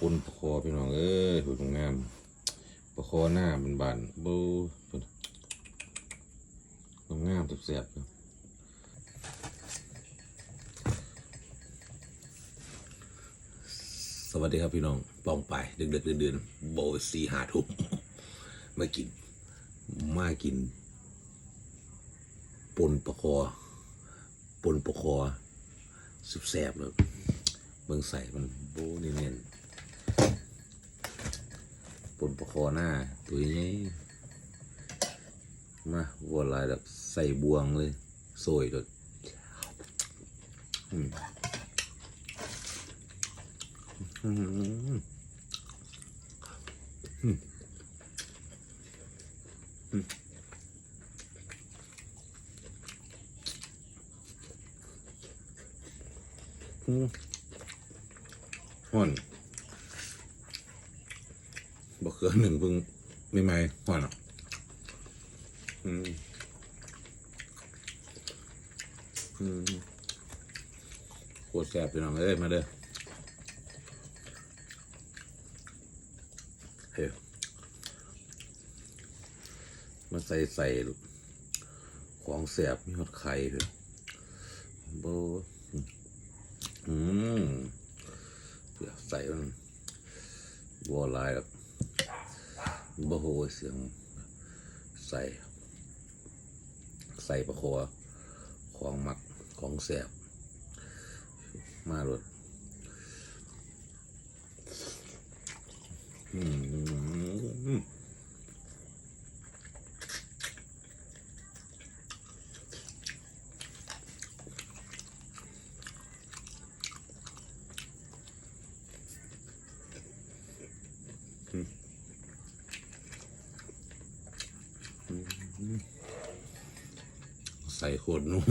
ปนประคอพี่น้องเอ้ยถูกงามประคอหน้ามันบานๆบูพุ่นงามๆแซ่บๆครับสวัสดีครับพี่น้องปองไปเดึกๆเดือนโบสีหาทุ่มมากิน มากิน ปนประคอ ปนประคอสุดแซ่บเลยเบิ่งใส่มันโบนี่เน้น ปนประคอหน้า ตัวนี้มาวัวลายแบบใส่บวงเลยโซยดดอืมอืมอืมห่อน บักเขือหนึ่งเพิ่งไม่ไม่ห่อนอะอืมอืมโคตรแซ่บพี่น้องเอ้ยมาเด้อเฮ้ยมาใส่ใส่ของแซ่บมีหอดไข่เพื่อนโบอืมเดี๋ยวใส่มันบัวลายแบบ บโหเสียงใส่ใส่ประคอของหมักของแสบมาหลดอืม ใส่โคตรนัว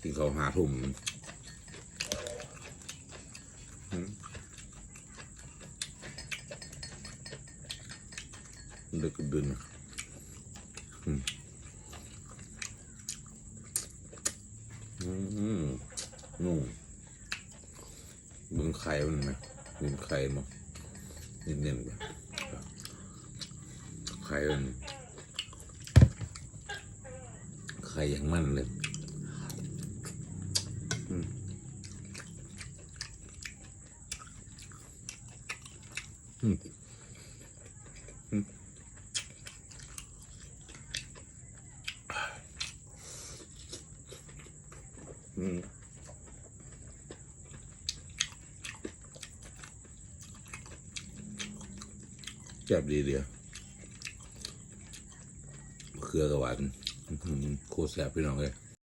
ที่เขาหาทุ่มอืมดึกดึนอืมอืม นุ่มมึงไข่มันไหมมึงไข่มั้งเน้นๆแบบไข่มันไข่อย่างมันเลยอืม แซ่บดีเดียวเครือกับหวานโคตรแซ่บพี่น้องเลย